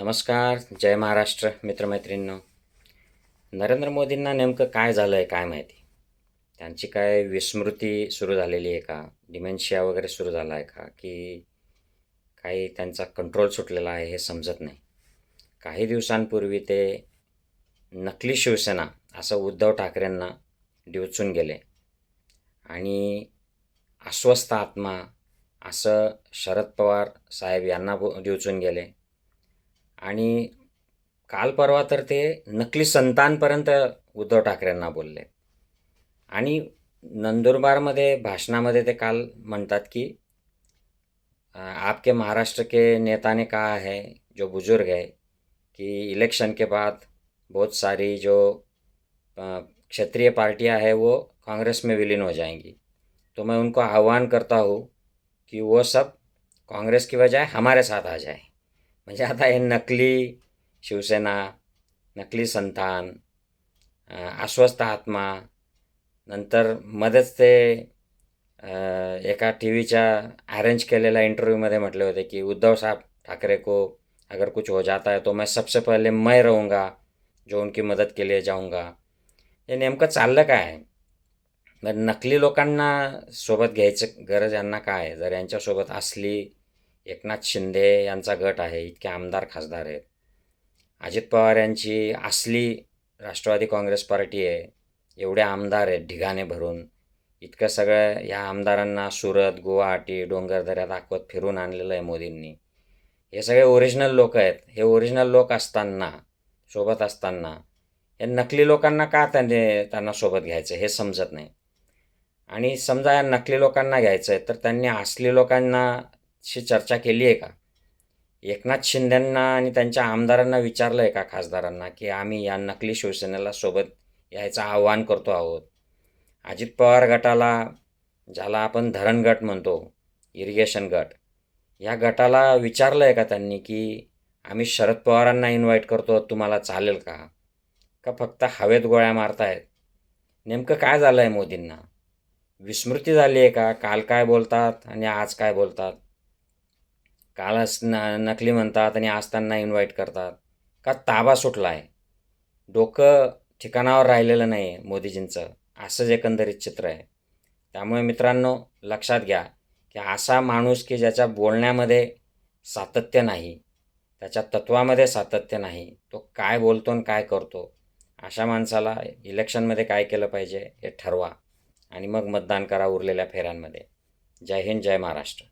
नमस्कार जय महाराष्ट्र मित्रमैत्रिणींनो. नरेंद्र मोदींना नेमकं काय झालं आहे काय माहिती? त्यांची काय विस्मृती सुरू झालेली आहे का? डिमेन्शिया वगैरे सुरू झाला आहे का? की काही त्यांचा कंट्रोल सुटलेला आहे हे समजत नाही. काही दिवसांपूर्वी ते नकली शिवसेना असं उद्धव ठाकरेंना डिवचून गेले. आणि अस्वस्थ आत्मा असं शरद पवार साहेब यांना बो डिवचून गेले. आणि काल परवा तर ते नकली संतांपर्यंत उद्धव ठाकरेंना बोलले. आणि नंदुरबारमध्ये भाषणामध्ये ते काल म्हणतात की आपके महाराष्ट्र के नेता ने कहा है जो बुजुर्ग है कि इलेक्शन के बाद बहुत सारी जो क्षेत्रीय पार्टियां हैं वो कांग्रेस में विलीन हो जाएंगी। तो मैं उनको आह्वान करता हूँ कि वो सब कांग्रेस की बजाय हमारे साथ आ जाए। म्हणजे आता हे नकली शिवसेना नकली संतान अस्वस्थ आत्मा नंतर मध्येच ते एका टी व्हीच्या अरेंज केलेल्या इंटरव्ह्यूमध्ये म्हटले होते की उद्धव साहब ठाकरे को अगर कुछ हो जाता है तो मैं सबसे पहले मैं रहूँगा जो उनकी मदत के लिए जाऊँगा। हे नेमकं चाललं काय? आहे मग नकली लोकांना सोबत घ्यायचं गरज यांना काय? आहे जर यांच्यासोबत असली एकनाथ शिंदे यांचा गट आहे इतके आमदार खासदार आहेत. अजित पवार यांची असली राष्ट्रवादी काँग्रेस पार्टी आहे एवढे आमदार आहेत ढिगाणे भरून. इतकं सगळं या आमदारांना सुरत गुवाहाटी डोंगरदऱ्या दाखवत फिरून आणलेलं आहे मोदींनी. हे सगळे ओरिजिनल लोक आहेत. हे ओरिजिनल लोक असताना सोबत असताना हे नकली लोकांना का त्यांनी त्यांना सोबत घ्यायचं हे समजत नाही. आणि समजा या नकली लोकांना घ्यायचं आहे तर त्यांनी असली लोकांना शी चर्चा केली आहे का? एकनाथ शिंदेंना आणि त्यांच्या आमदारांना विचारलं आहे का खासदारांना की आम्ही या नकली शिवसेनेला सोबत यायचं आव्हान करतो आहोत? अजित पवार गटाला ज्याला आपण धरण गट म्हणतो इरिगेशन गट या गटाला विचारलं आहे का त्यांनी की आम्ही शरद पवारांना इन्व्हाइट करतो तुम्हाला चालेल का? का फक्त हवेत गोळ्या मारतायत? नेमकं काय झालं आहे मोदींना? विस्मृती झाली आहे का? काल काय बोलतात आणि आज काय बोलतात? कालच न नकली म्हणतात आणि आज त्यांना इन्व्हाइट करतात. का ताबा सुटला आहे डोकं ठिकाणावर राहिलेलं नाही आहे मोदीजींचं असंच एकंदरीत चित्र आहे. त्यामुळे मित्रांनो लक्षात घ्या की असा माणूस की ज्याच्या बोलण्यामध्ये सातत्य नाही त्याच्या तत्वामध्ये सातत्य नाही तो काय बोलतो आणि काय करतो अशा माणसाला इलेक्शनमध्ये काय केलं पाहिजे हे ठरवा. आणि मग मतदान करा उरलेल्या फेऱ्यांमध्ये. जय हिंद जय महाराष्ट्र.